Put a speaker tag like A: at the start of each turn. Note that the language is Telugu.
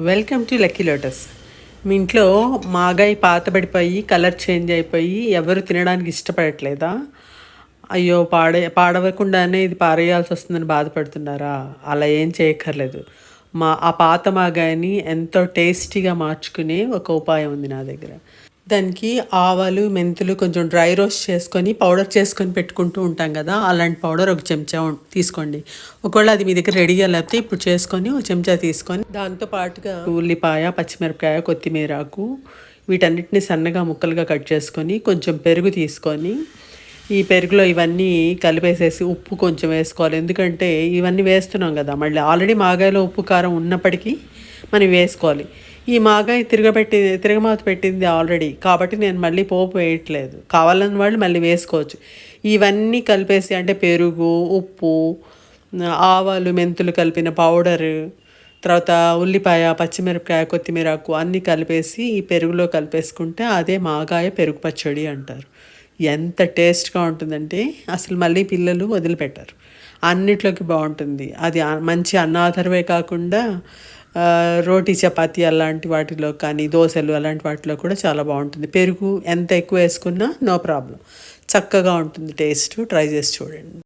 A: వెల్కమ్ టు లక్కీ లోటస్ మీ ఇంట్లో మాగాయి పాతబడిపోయి కలర్ చేంజ్ అయిపోయి ఎవరు తినడానికి ఇష్టపడట్లేదా? అయ్యో పాడే పాడవకుండానే ఇది పారేయాల్సి వస్తుందని బాధపడుతున్నారా? అలా ఏం చేయక్కర్లేదు. మా ఆ పాత మాగాయని ఎంతో టేస్టీగా మార్చుకునే ఒక ఉపాయం ఉంది నా దగ్గర. దానికి ఆవాలు మెంతులు కొంచెం డ్రై రోస్ట్ చేసుకొని పౌడర్ చేసుకొని పెట్టుకుంటూ ఉంటాం కదా అలాంటి పౌడర్ ఒక చెంచా తీసుకోండి. ఒకవేళ అది మీ దగ్గర రెడీ లేకపోతే ఇప్పుడు చేసుకొని ఒక చెంచా తీసుకొని దాంతో పాటుగా ఉల్లిపాయ పచ్చిమిరపకాయ కొత్తిమీర ఆకు వీటన్నిటిని సన్నగా ముక్కలుగా కట్ చేసుకొని కొంచెం పెరుగు తీసుకొని ఈ పెరుగులో ఇవన్నీ కలిపేసేసి ఉప్పు కొంచెం వేసుకోవాలి. ఎందుకంటే ఇవన్నీ వేస్తున్నాం కదా మళ్ళీ ఆల్రెడీ మాగాయలో ఉప్పు కారం ఉన్నప్పటికీ మనం వేసుకోవాలి. ఈ మాగాయ తిరగబెట్టి తిరగమాత పెట్టింది ఆల్రెడీ కాబట్టి నేను మళ్ళీ పోపు వేయట్లేదు. కావాలని వాళ్ళు మళ్ళీ వేసుకోవచ్చు. ఇవన్నీ కలిపేసి అంటే పెరుగు ఉప్పు ఆవాలు మెంతులు కలిపిన పౌడరు తర్వాత ఉల్లిపాయ పచ్చిమిరపకాయ కొత్తిమీర ఆకు అన్నీ కలిపేసి ఈ పెరుగులో కలిపేసుకుంటే అదే మాగాయ పెరుగు పచ్చడి అంటారు. ఎంత టేస్ట్గా ఉంటుందంటే అసలు మళ్ళీ పిల్లలు వదిలిపెట్టారు. అన్నిట్లోకి బాగుంటుంది. అది మంచి అన్నాధారమే కాకుండా రోటీ చపాతి అలాంటి వాటిలో కానీ దోశలు అలాంటి వాటిలో కూడా చాలా బాగుంటుంది. పెరుగు ఎంత ఎక్కువ వేసుకున్నా నో ప్రాబ్లం. చక్కగా ఉంటుంది టేస్ట్. ట్రై చేసి చూడండి.